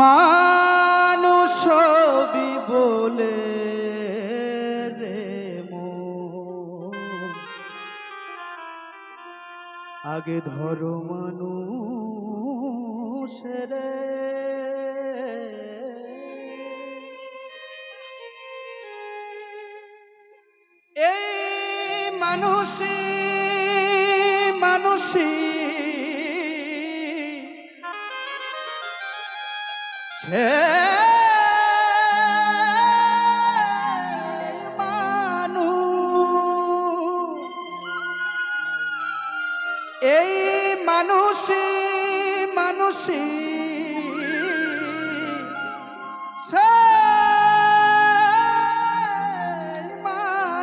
মানুষ বলে। আগে ধরো মানুষ রে এই মানুষই মানুষই সে মানুষ। এই মানুষই মানুষই সে মানুষ।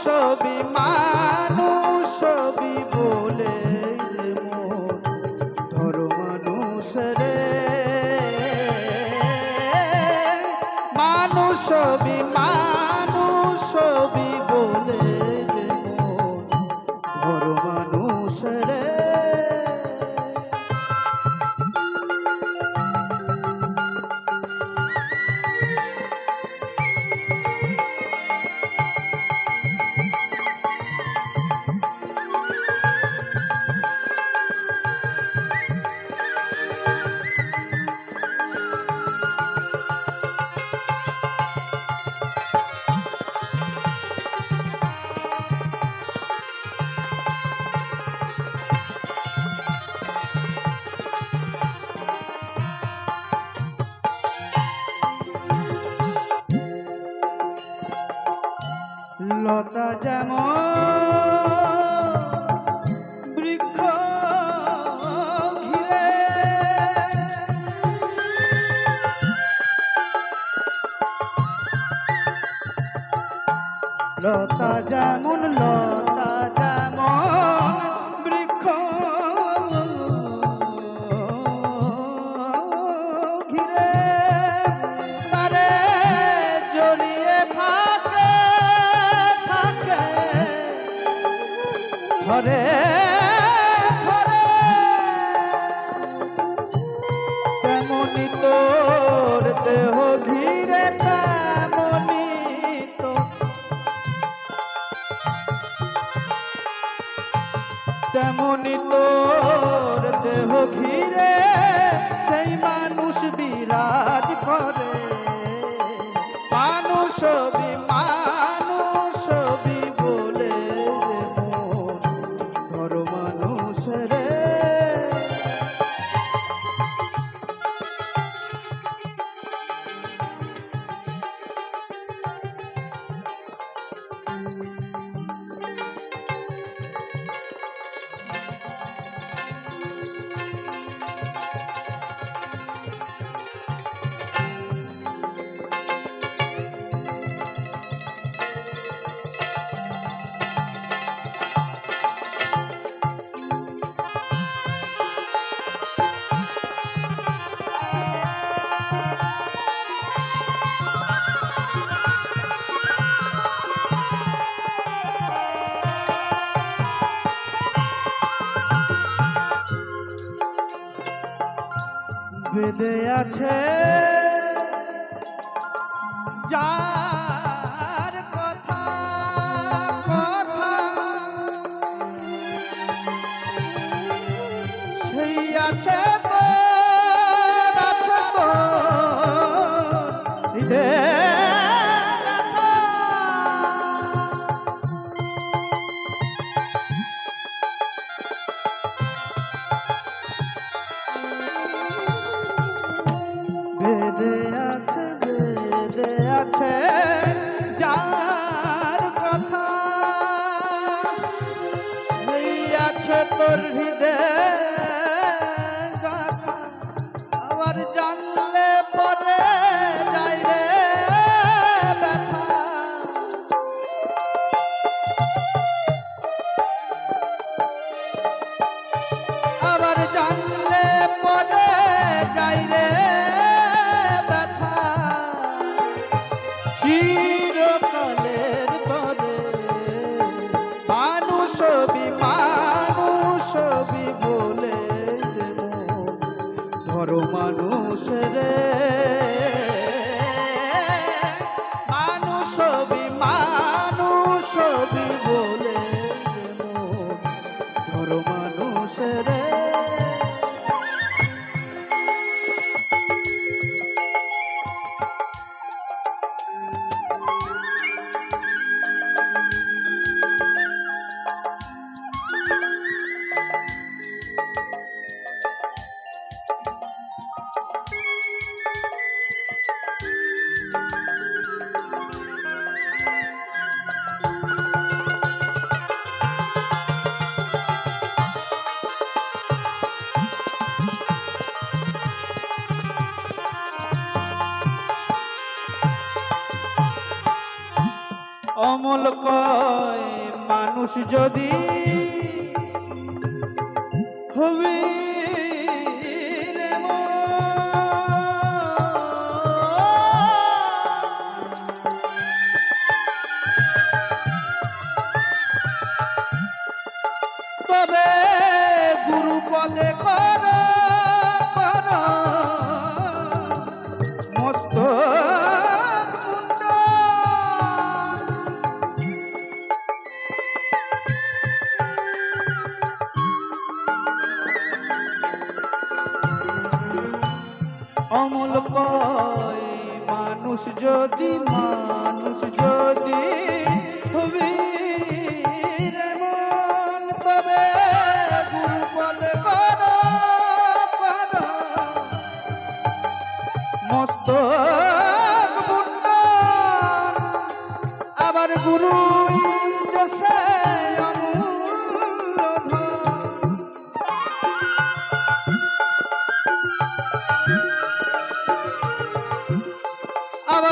মানুষ ছবি লতা যেমন বৃক্ষ ঘিরে। লতা যেমন লতা তেমনি তোর দেহ ঘিরে সেই মানুষ বিরাজ করে। মানুষ মানুষ বলে ধর মানুষ রে বেদে আছে। যার আছে যার কথা সেই আছে তোর পরমানুষের অমল কয় মানুষ যদি হবে তবে গুরু পদে কর অমল পাই মানুষ যদি মানুষ যদি হবি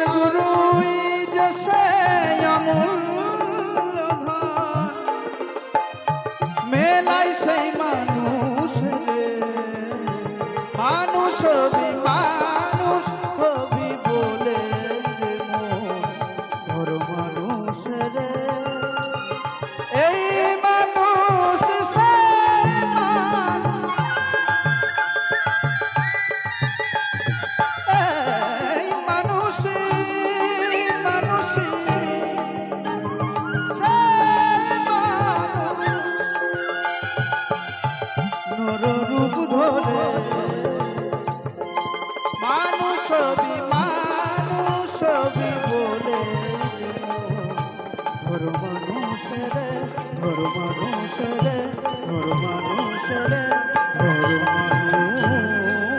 গুরু মানুষের ঘর মানুষের ঘর মানুষের ঘর মানুষ